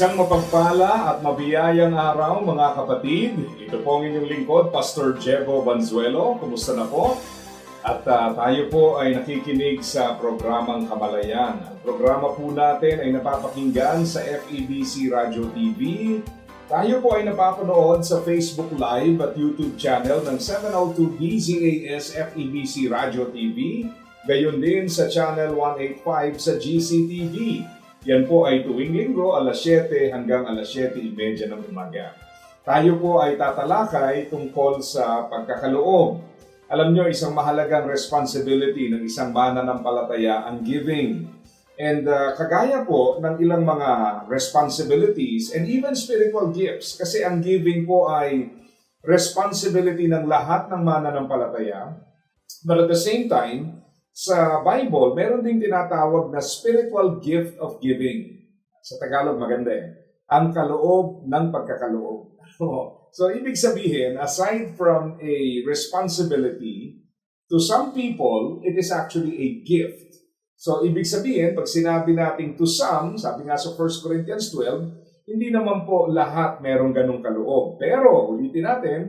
Isang mapagpala at mabiyayang araw mga kapatid. Ito po ang inyong lingkod, Pastor Jebo Banzuelo. Kumusta na po? At ah, tayo po ay nakikinig sa programang Kamalayan. Ang programa po natin ay napapakinggan sa FEBC Radio TV. Tayo po ay napapanood sa Facebook Live at YouTube channel ng 702 DZAS FEBC Radio TV. Gayon din sa Channel 185 sa GCTV. Yan po ay tuwing linggo alas 7 hanggang alas 7.30 ng umaga. Tayo po ay tatalakay tungkol sa pagkakaloob. Alam nyo, isang mahalagang responsibility ng isang mananampalataya ang giving. And uh, kagaya po ng ilang mga responsibilities and even spiritual gifts kasi ang giving po ay responsibility ng lahat ng mananampalataya. But at the same time, sa Bible, meron ding tinatawag na spiritual gift of giving. Sa Tagalog, maganda eh. Ang kaloob ng pagkakaloob. so, ibig sabihin, aside from a responsibility, to some people, it is actually a gift. So, ibig sabihin, pag sinabi natin to some, sabi nga sa 1 Corinthians 12, hindi naman po lahat merong ganong kaloob. Pero, ulitin natin,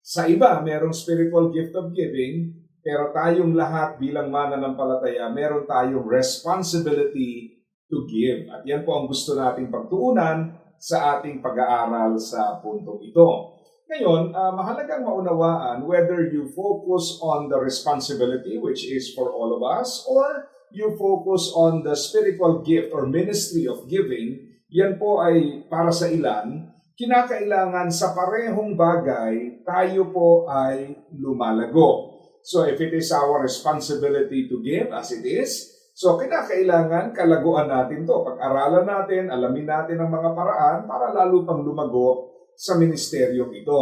sa iba, merong spiritual gift of giving, pero tayong lahat bilang mananampalataya, meron tayong responsibility to give. At yan po ang gusto nating pagtuunan sa ating pag-aaral sa puntong ito. Ngayon, uh, mahalagang maunawaan whether you focus on the responsibility, which is for all of us, or you focus on the spiritual gift or ministry of giving, yan po ay para sa ilan, kinakailangan sa parehong bagay, tayo po ay lumalago. So if it is our responsibility to give as it is, so kinakailangan kalaguan natin to. Pag-aralan natin, alamin natin ang mga paraan para lalo pang lumago sa ministeryong ito.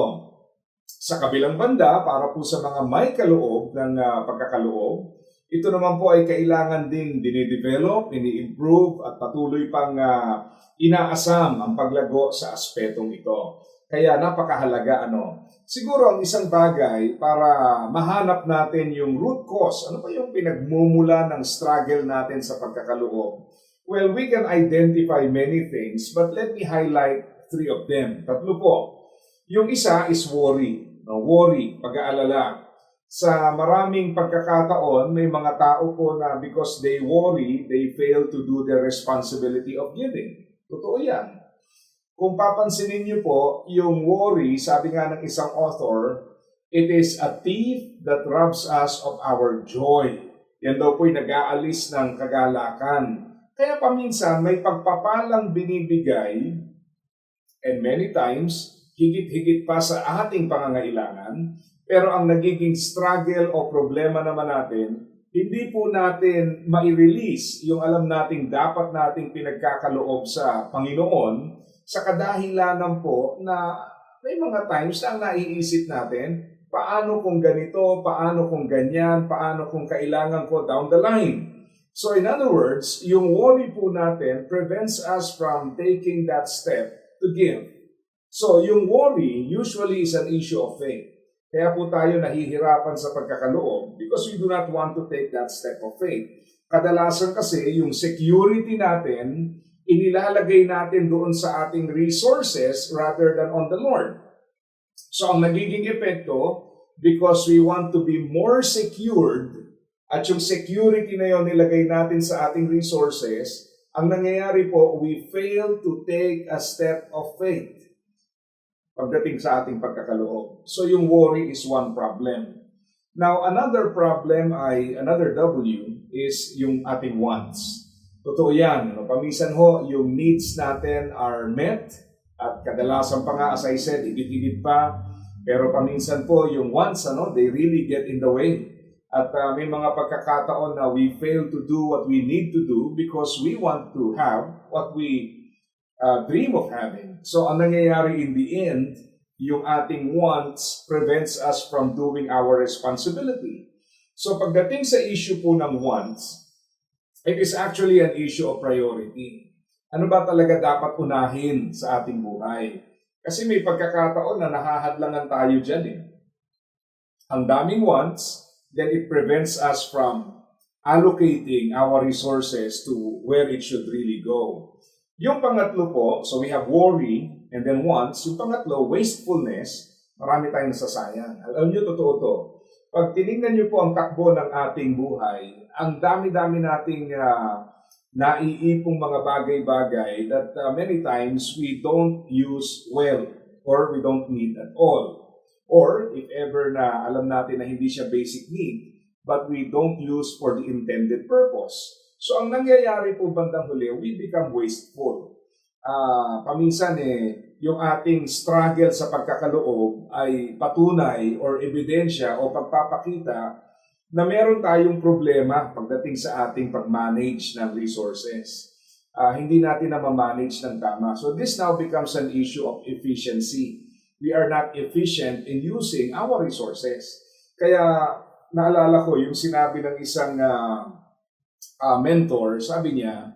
Sa kabilang banda, para po sa mga may kaloob ng uh, pagkakaloob, ito naman po ay kailangan ding dinidevelop, ini-improve at patuloy pang uh, inaasam ang paglago sa aspetong ito. Kaya napakahalaga ano. Siguro ang isang bagay para mahanap natin yung root cause, ano pa yung pinagmumula ng struggle natin sa pagkakaloob? Well, we can identify many things, but let me highlight three of them. Tatlo po. Yung isa is worry. No, worry, pag-aalala. Sa maraming pagkakataon, may mga tao po na because they worry, they fail to do their responsibility of giving. Totoo yan. Kung papansinin niyo po, yung worry, sabi nga ng isang author, it is a thief that robs us of our joy. Yan daw po'y nag-aalis ng kagalakan. Kaya paminsan may pagpapalang binibigay and many times, higit-higit pa sa ating pangangailangan, pero ang nagiging struggle o problema naman natin, hindi po natin mai-release yung alam nating dapat nating pinagkakaloob sa Panginoon sa kadahilanan po na may mga times na ang naiisip natin, paano kung ganito, paano kung ganyan, paano kung kailangan ko down the line. So in other words, yung worry po natin prevents us from taking that step to give. So yung worry usually is an issue of faith. Kaya po tayo nahihirapan sa pagkakaloob because we do not want to take that step of faith. Kadalasan kasi yung security natin, inilalagay natin doon sa ating resources rather than on the Lord. So ang nagiging epekto, because we want to be more secured, at yung security na yon nilagay natin sa ating resources, ang nangyayari po, we fail to take a step of faith pagdating sa ating pagkakaloob. So yung worry is one problem. Now, another problem ay, another W is yung ating wants. Totoo yan. No? Paminsan ho, yung needs natin are met at kadalasan pa nga, as I said, higit-higit pa. Pero paminsan po, yung wants, ano, they really get in the way. At uh, may mga pagkakataon na we fail to do what we need to do because we want to have what we uh, dream of having. So ang nangyayari in the end, yung ating wants prevents us from doing our responsibility. So pagdating sa issue po ng wants, it is actually an issue of priority. Ano ba talaga dapat unahin sa ating buhay? Kasi may pagkakataon na nahahadlangan tayo dyan eh. Ang daming wants, then it prevents us from allocating our resources to where it should really go. Yung pangatlo po, so we have worry and then wants. Yung pangatlo, wastefulness, marami tayong nasasayang. Alam nyo, totoo to. Pag tinignan nyo po ang takbo ng ating buhay, ang dami-dami nating uh, naiipong mga bagay-bagay that uh, many times we don't use well or we don't need at all. Or if ever na alam natin na hindi siya basic need, but we don't use for the intended purpose. So ang nangyayari po bandang huli, we become wasteful. Ah, paminsan eh, yung ating struggle sa pagkakaloob ay patunay or ebidensya o pagpapakita na meron tayong problema pagdating sa ating pag-manage ng resources. Ah, hindi natin na ma-manage ng tama. So this now becomes an issue of efficiency. We are not efficient in using our resources. Kaya naalala ko yung sinabi ng isang ah, ah, mentor, sabi niya,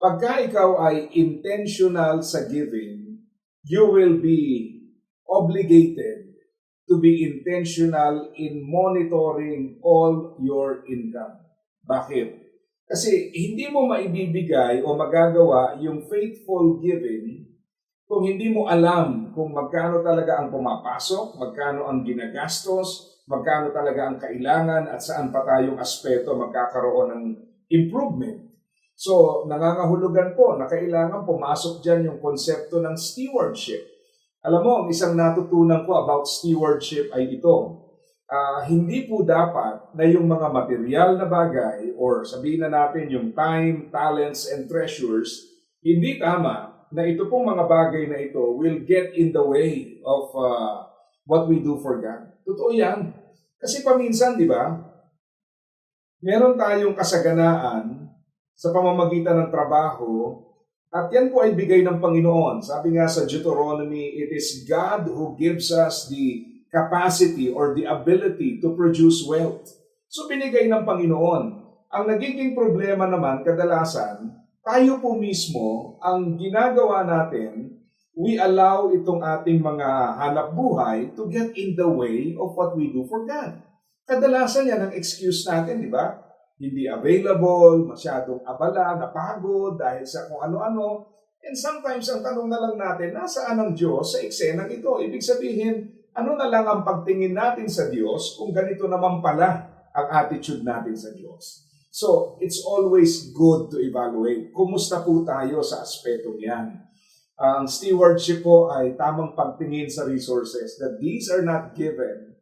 pagka ikaw ay intentional sa giving, you will be obligated to be intentional in monitoring all your income. Bakit? Kasi hindi mo maibibigay o magagawa yung faithful giving kung hindi mo alam kung magkano talaga ang pumapasok, magkano ang ginagastos, magkano talaga ang kailangan at saan pa tayong aspeto magkakaroon ng improvement. So, nangangahulugan po na kailangan pumasok dyan yung konsepto ng stewardship. Alam mo, ang isang natutunan ko about stewardship ay ito. Ah, hindi po dapat na yung mga material na bagay or sabihin na natin yung time, talents, and treasures, hindi tama na ito pong mga bagay na ito will get in the way of ah, what we do for God. Totoo yan. Kasi paminsan, di ba, meron tayong kasaganaan sa pamamagitan ng trabaho at yan po ay bigay ng Panginoon. Sabi nga sa Deuteronomy, it is God who gives us the capacity or the ability to produce wealth. So binigay ng Panginoon. Ang nagiging problema naman kadalasan, tayo po mismo, ang ginagawa natin, we allow itong ating mga hanap buhay to get in the way of what we do for God. Kadalasan yan ang excuse natin, di ba? Hindi available, masyadong abala, napagod dahil sa kung ano-ano. And sometimes ang tanong na lang natin, nasaan ang Diyos sa eksenang ito? Ibig sabihin, ano na lang ang pagtingin natin sa Diyos kung ganito naman pala ang attitude natin sa Diyos? So, it's always good to evaluate. Kumusta po tayo sa aspetong yan? Ang stewardship po ay tamang pagtingin sa resources that these are not given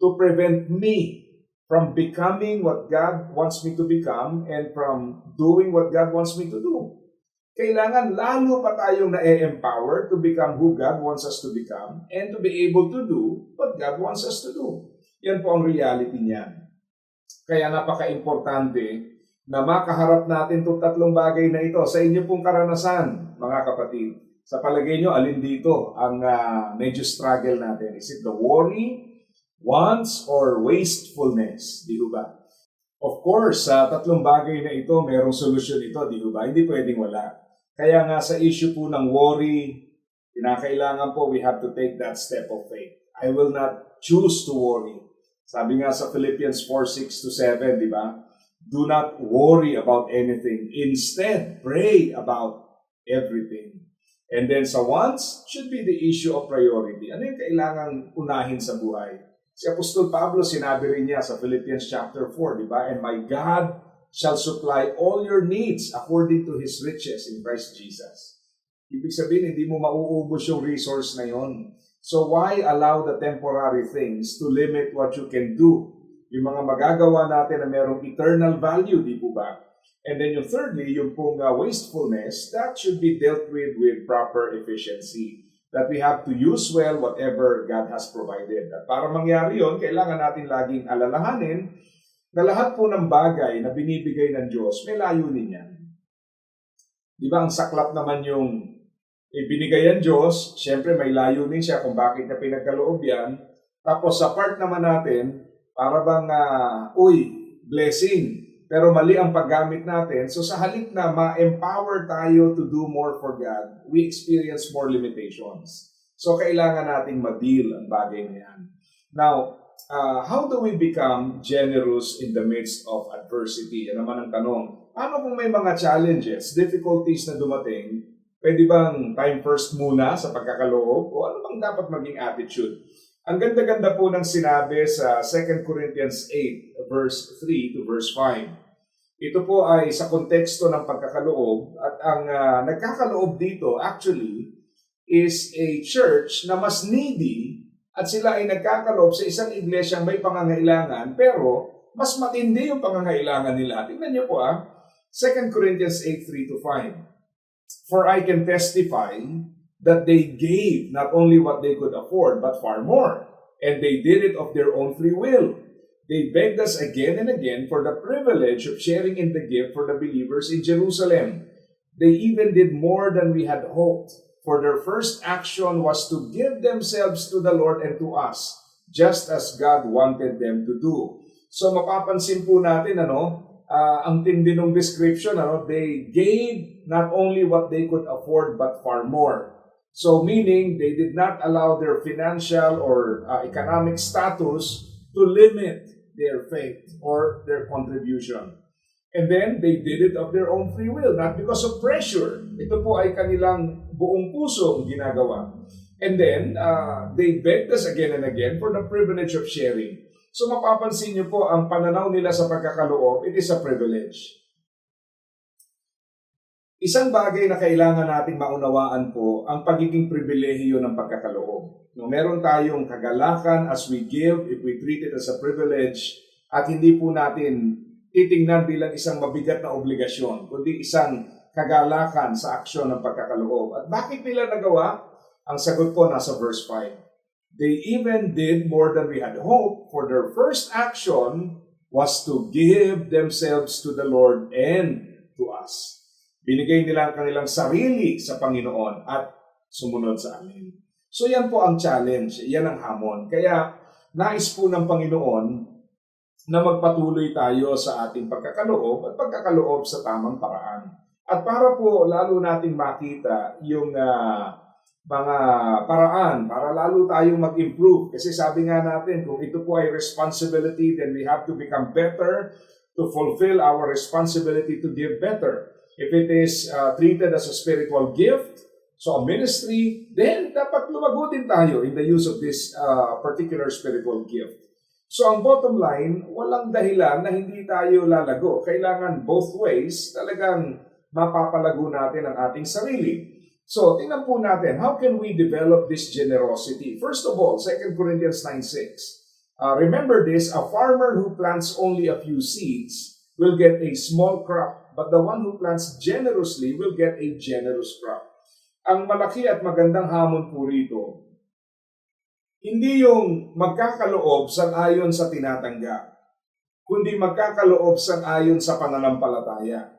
to prevent me from becoming what God wants me to become and from doing what God wants me to do. Kailangan lalo pa tayong na-empower to become who God wants us to become and to be able to do what God wants us to do. Yan po ang reality niyan. Kaya napaka-importante na makaharap natin itong tatlong bagay na ito sa inyo pong karanasan, mga kapatid. Sa palagay nyo, alin dito ang uh, medyo struggle natin? Is it the worry, wants, or wastefulness? Di ba? Of course, sa tatlong bagay na ito, merong solusyon ito, di ba? Hindi pwedeng wala. Kaya nga sa issue po ng worry, kinakailangan po we have to take that step of faith. I will not choose to worry. Sabi nga sa Philippians 4, 6 to 7, di ba? Do not worry about anything. Instead, pray about everything. And then sa wants, should be the issue of priority. Ano yung kailangang unahin sa buhay? Si Apostol Pablo, sinabi rin niya sa Philippians chapter 4, di ba? And my God shall supply all your needs according to His riches in Christ Jesus. Ibig sabihin, hindi mo mauubos yung resource na yon. So why allow the temporary things to limit what you can do? Yung mga magagawa natin na merong eternal value, di po ba? And then yung thirdly, yung pong uh, wastefulness, that should be dealt with with proper efficiency that we have to use well whatever God has provided. At para mangyari yon, kailangan natin laging alalahanin na lahat po ng bagay na binibigay ng Diyos, may layunin yan. Di ba ang saklap naman yung ibinigay ng Diyos, syempre may layunin siya kung bakit niya pinagkaloob yan. Tapos sa part naman natin, para bang, ah, uy, blessing, pero mali ang paggamit natin. So sa halip na ma-empower tayo to do more for God, we experience more limitations. So kailangan nating ma-deal ang bagay na yan. Now, uh, how do we become generous in the midst of adversity? Yan naman ang tanong. Ano kung may mga challenges, difficulties na dumating, pwede bang time first muna sa pagkakaloob? O ano bang dapat maging attitude? Ang ganda-ganda po ng sinabi sa 2 Corinthians 8, verse 3 to verse 5. Ito po ay sa konteksto ng pagkakaloob at ang ah, nagkakaloob dito actually is a church na mas needy at sila ay nagkakaloob sa isang iglesyang may pangangailangan pero mas matindi yung pangangailangan nila. Tingnan niyo po ah, 2 Corinthians 8, 3 to 5. For I can testify that they gave not only what they could afford, but far more. And they did it of their own free will. They begged us again and again for the privilege of sharing in the gift for the believers in Jerusalem. They even did more than we had hoped, for their first action was to give themselves to the Lord and to us, just as God wanted them to do. So mapapansin po natin, ano, ah, ang tindi ng description, ano, they gave not only what they could afford, but far more. So meaning they did not allow their financial or uh, economic status to limit their faith or their contribution. And then they did it of their own free will, not because of pressure. Ito po ay kanilang buong puso ang ginagawa. And then uh, they begged us again and again for the privilege of sharing. So mapapansin niyo po ang pananaw nila sa pagkakaloob, it is a privilege. Isang bagay na kailangan nating maunawaan po ang pagiging pribilehiyo ng pagkakaloob. No, meron tayong kagalakan as we give, if we treat it as a privilege, at hindi po natin titingnan bilang isang mabigat na obligasyon, kundi isang kagalakan sa aksyon ng pagkakaloob. At bakit nila nagawa? Ang sagot po nasa verse 5. They even did more than we had hoped, for their first action was to give themselves to the Lord and to us. Binigay nila ang kanilang sarili sa Panginoon at sumunod sa amin. So yan po ang challenge, yan ang hamon. Kaya nais po ng Panginoon na magpatuloy tayo sa ating pagkakaloob at pagkakaloob sa tamang paraan. At para po lalo nating makita yung ah, mga paraan para lalo tayong mag-improve. Kasi sabi nga natin, kung ito po ay responsibility, then we have to become better to fulfill our responsibility to give better. If it is uh, treated as a spiritual gift, so a ministry, then dapat lumago din tayo in the use of this uh, particular spiritual gift. So ang bottom line, walang dahilan na hindi tayo lalago. Kailangan both ways talagang mapapalago natin ang ating sarili. So, tingnan po natin, how can we develop this generosity? First of all, 2 Corinthians 9.6. Uh, remember this, a farmer who plants only a few seeds will get a small crop, but the one who plants generously will get a generous crop. Ang malaki at magandang hamon po rito, hindi yung magkakaloob sang ayon sa tinatanggap, kundi magkakaloob sang ayon sa pananampalataya.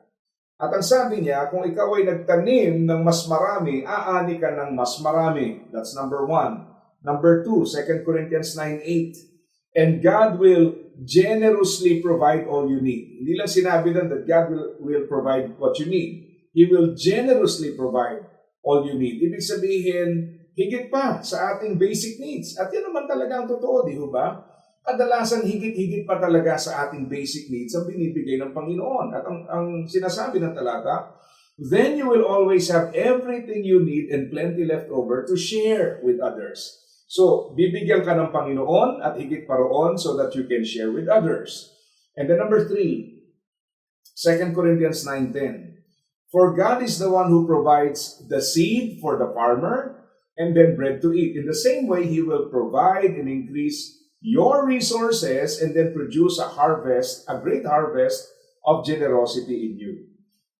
At ang sabi niya, kung ikaw ay nagtanim ng mas marami, aani ka ng mas marami. That's number one. Number two, 2 Corinthians 9.8. And God will generously provide all you need. Hindi lang sinabi lang that God will, will provide what you need. He will generously provide all you need. Ibig sabihin, higit pa sa ating basic needs. At yan naman talaga ang totoo, di ba? kadalasan higit-higit pa talaga sa ating basic needs ang binibigay ng Panginoon. At ang, ang sinasabi ng talata, then you will always have everything you need and plenty left over to share with others. So, bibigyan ka ng Panginoon at higit pa roon so that you can share with others. And then number three, 2 Corinthians 9.10. For God is the one who provides the seed for the farmer and then bread to eat. In the same way, He will provide and increase your resources and then produce a harvest, a great harvest of generosity in you.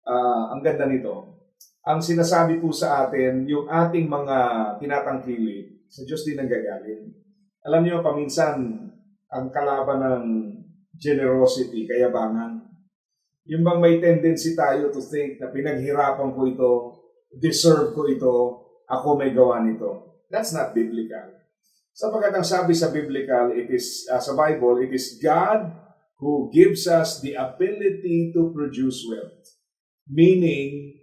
Ah, ang ganda nito. Ang sinasabi po sa atin, yung ating mga tinatangkili, sa Diyos din nanggagaling. Alam niyo, paminsan, ang kalaban ng generosity, kayabangan. Yung bang may tendency tayo to think na pinaghirapan ko ito, deserve ko ito, ako may gawa nito. That's not biblical. Sapagkat ang sabi sa biblical, it is, uh, sa Bible, it is God who gives us the ability to produce wealth. Meaning,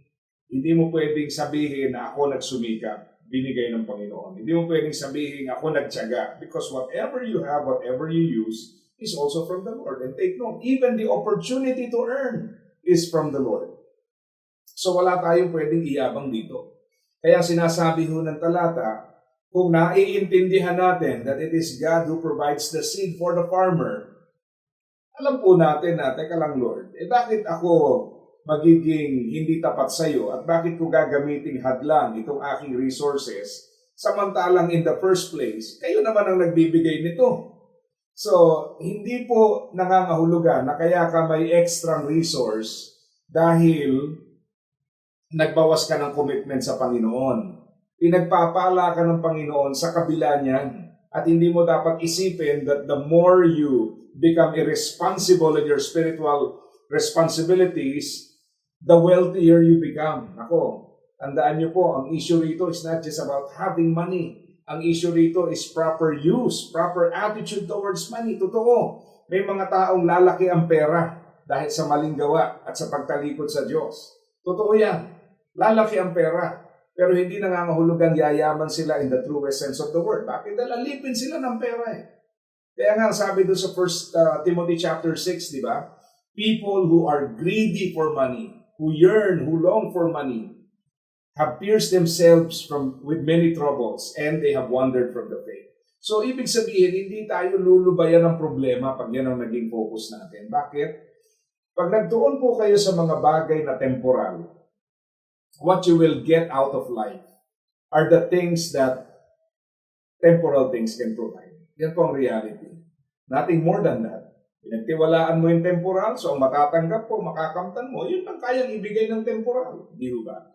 hindi mo pwedeng sabihin na ako nagsumikap, binigay ng Panginoon. Hindi mo pwedeng sabihin ako nagtyaga because whatever you have, whatever you use, is also from the Lord. And take note, even the opportunity to earn is from the Lord. So wala tayong pwedeng iyabang dito. Kaya sinasabi ho ng talata, kung naiintindihan natin that it is God who provides the seed for the farmer, alam po natin na, teka lang Lord, eh bakit ako magiging hindi tapat sa iyo at bakit ko gagamiting hadlang itong aking resources samantalang in the first place, kayo naman ang nagbibigay nito. So, hindi po nangangahulugan na kaya ka may extra resource dahil nagbawas ka ng commitment sa Panginoon. Pinagpapala ka ng Panginoon sa kabila niyan. At hindi mo dapat isipin that the more you become irresponsible in your spiritual responsibilities, the wealthier you become. Ako, tandaan niyo po, ang issue rito is not just about having money. Ang issue rito is proper use, proper attitude towards money. Totoo, may mga taong lalaki ang pera dahil sa maling gawa at sa pagtalikod sa Diyos. Totoo yan. Lalaki ang pera. Pero hindi nangangahulugan yayaman sila in the truest sense of the word. Bakit? Dahil alipin sila ng pera eh. Kaya nga sabi doon sa 1 Timothy chapter 6, di ba? People who are greedy for money, who yearn, who long for money, have pierced themselves from with many troubles and they have wandered from the faith. So, ibig sabihin, hindi tayo lulubayan ng problema pag yan ang naging focus natin. Bakit? Pag nagtuon po kayo sa mga bagay na temporal, what you will get out of life are the things that temporal things can provide. Yan po ang reality. Nothing more than that. Pinagtiwalaan mo yung temporal, so ang matatanggap po, makakamtan mo, yun ang kayang ibigay ng temporal. Di ba?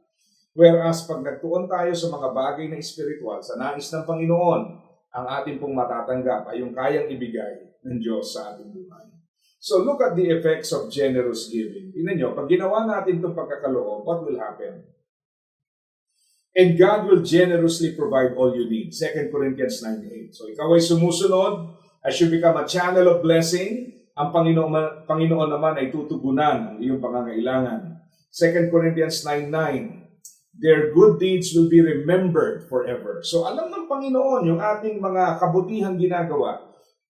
Whereas pag nagtuon tayo sa mga bagay na espiritual, sa nais ng Panginoon, ang ating pong matatanggap ay yung kayang ibigay ng Diyos sa ating buhay. So look at the effects of generous giving. Tingnan nyo, pag ginawa natin itong pagkakaloob, what will happen? And God will generously provide all you need. 2 Corinthians 9.8. So ikaw ay sumusunod, as you become a channel of blessing, ang Panginoon, Panginoon naman ay tutugunan ang iyong pangangailangan. 2 Corinthians 9.9 Their good deeds will be remembered forever. So alam ng Panginoon yung ating mga kabutihang ginagawa.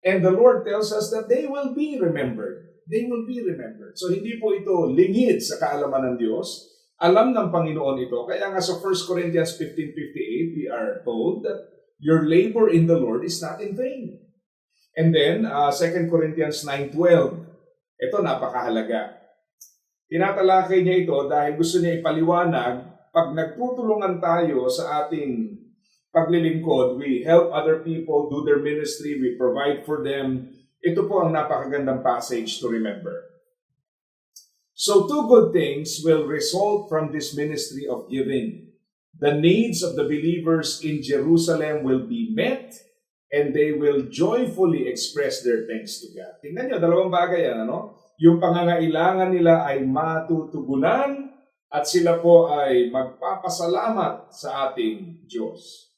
And the Lord tells us that they will be remembered. They will be remembered. So hindi po ito lingid sa kaalaman ng Diyos. Alam ng Panginoon ito. Kaya nga sa 1 Corinthians 15.58, we are told that your labor in the Lord is not in vain. And then, uh, 2 Corinthians 9.12. Ito napakahalaga. Tinatalakay niya ito dahil gusto niya ipaliwanag pag nagtutulungan tayo sa ating paglilingkod, we help other people do their ministry, we provide for them. Ito po ang napakagandang passage to remember. So two good things will result from this ministry of giving. The needs of the believers in Jerusalem will be met and they will joyfully express their thanks to God. Tingnan nyo, dalawang bagay yan, ano? Yung pangangailangan nila ay matutugunan at sila po ay magpapasalamat sa ating Diyos.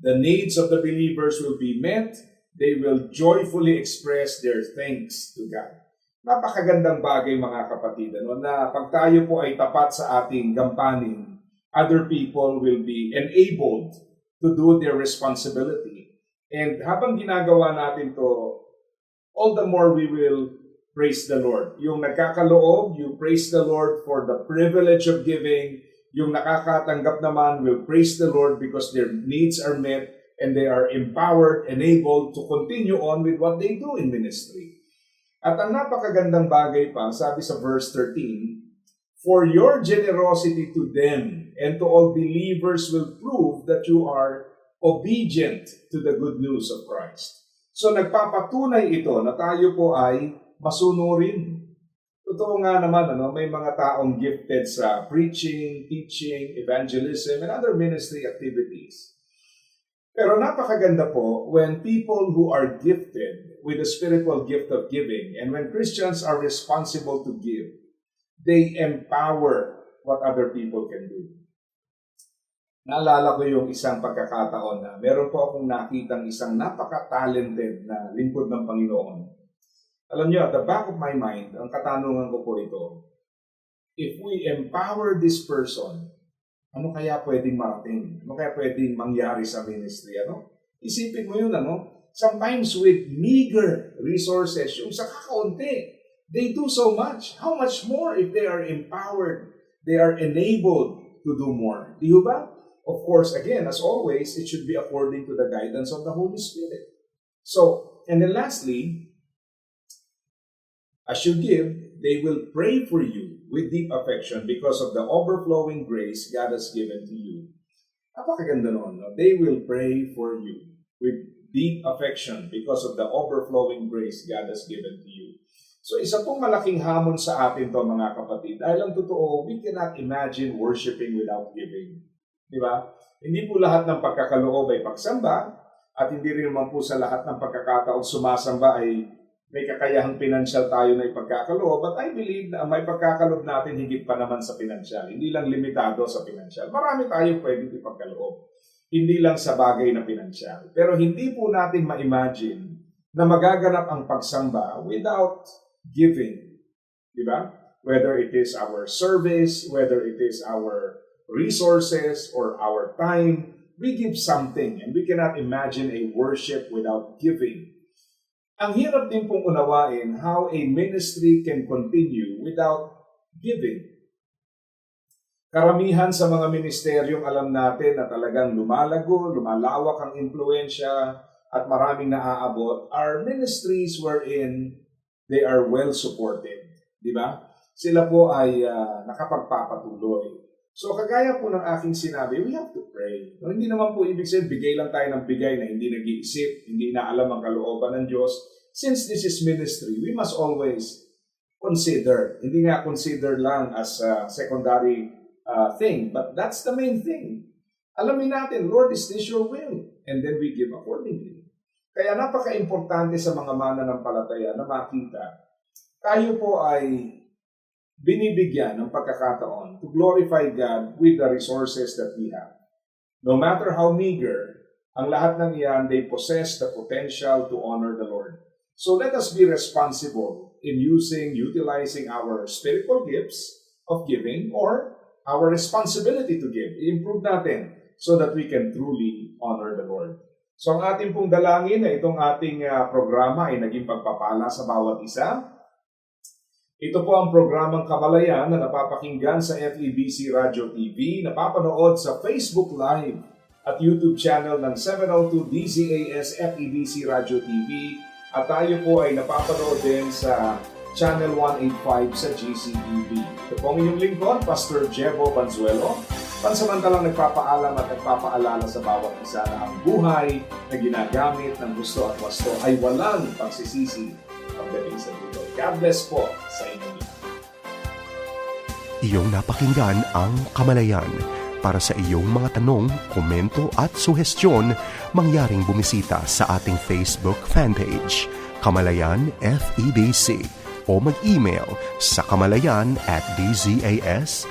The needs of the believers will be met. They will joyfully express their thanks to God. Napakagandang bagay mga kapatid, ano, na pag tayo po ay tapat sa ating gampanin, other people will be enabled to do their responsibility. And habang ginagawa natin to, all the more we will praise the Lord. Yung nagkakaloob, you praise the Lord for the privilege of giving. Yung nakakatanggap naman will praise the Lord because their needs are met and they are empowered, enabled to continue on with what they do in ministry. At ang napakagandang bagay pa, sabi sa verse 13, For your generosity to them and to all believers will prove that you are obedient to the good news of Christ. So nagpapatunay ito na tayo po ay masunurin. Totoo nga naman, ano, may mga taong gifted sa preaching, teaching, evangelism, and other ministry activities. Pero napakaganda po when people who are gifted with the spiritual gift of giving. And when Christians are responsible to give, they empower what other people can do. Naalala ko yung isang pagkakataon na meron po akong nakitang isang napaka-talented na lingkod ng Panginoon. Alam niyo, at the back of my mind, ang katanungan ko po ito, if we empower this person, ano kaya pwedeng marating? Ano kaya pwedeng mangyari sa ministry? Ano? Isipin mo yun, ano? Sometimes with meager resources, yung sa kakaunti, they do so much. How much more if they are empowered, they are enabled to do more? Di ba? Of course, again, as always, it should be according to the guidance of the Holy Spirit. So, and then lastly, as you give, they will pray for you with deep affection because of the overflowing grace God has given to you. They will pray for you with deep affection because of the overflowing grace God has given to you. So isa pong malaking hamon sa atin to mga kapatid. Dahil ang totoo, we cannot imagine worshiping without giving. Di ba? Hindi po lahat ng pagkakaloob ay pagsamba at hindi rin naman po sa lahat ng pagkakataon sumasamba ay may kakayahang pinansyal tayo na ipagkakaloob. But I believe na may pagkakaloob natin higit pa naman sa pinansyal. Hindi lang limitado sa pinansyal. Marami tayo pwedeng ipagkaloob. Hindi lang sa bagay na pinansyal. Pero hindi po natin ma-imagine na magaganap ang pagsamba without giving. Di ba? Whether it is our service, whether it is our resources or our time, we give something and we cannot imagine a worship without giving. Ang hirap din pong unawain how a ministry can continue without giving. Karamihan sa mga ministeryong alam natin na talagang lumalago, lumalawak ang impluensya at maraming naaabot are ministries wherein they are well supported. Di ba? Sila po ay uh, nakapagpapatuloy. So kagaya po ng aking sinabi, we have to pray. No, hindi naman po ibig sabihin, bigay lang tayo ng bigay na hindi nag-iisip, hindi naalam ang kalooban ng Diyos. Since this is ministry, we must always consider. Hindi nga consider lang as a secondary uh, thing, but that's the main thing. Alamin natin, Lord, is this your will? And then we give accordingly. Kaya napaka-importante sa mga mananampalataya na makita, tayo po ay binibigyan ng pagkakataon to glorify God with the resources that we have. No matter how meager, ang lahat ng iyan, they possess the potential to honor the Lord. So let us be responsible in using, utilizing our spiritual gifts of giving or our responsibility to give. I-improve natin so that we can truly honor the Lord. So ang ating pong dalangin na itong ating uh, programa ay naging pagpapala sa bawat isa. Ito po ang programang Kamalayan na napapakinggan sa FEBC Radio TV, napapanood sa Facebook Live at YouTube channel ng 702 DZAS FEBC Radio TV at tayo po ay napapanood din sa Channel 185 sa GCTV. Ito po ang inyong lingkod, Pastor Jebo Banzuelo, pansamantalang nagpapaalam at nagpapaalala sa bawat isa na ang buhay na ginagamit ng gusto at wasto ay walang pagsisisi pagdating sa dito. God bless po sa inyo. Iyong napakinggan ang Kamalayan. Para sa iyong mga tanong, komento at suhestyon, mangyaring bumisita sa ating Facebook fanpage, Kamalayan FEBC o mag-email sa kamalayan at dzas.febc.ph.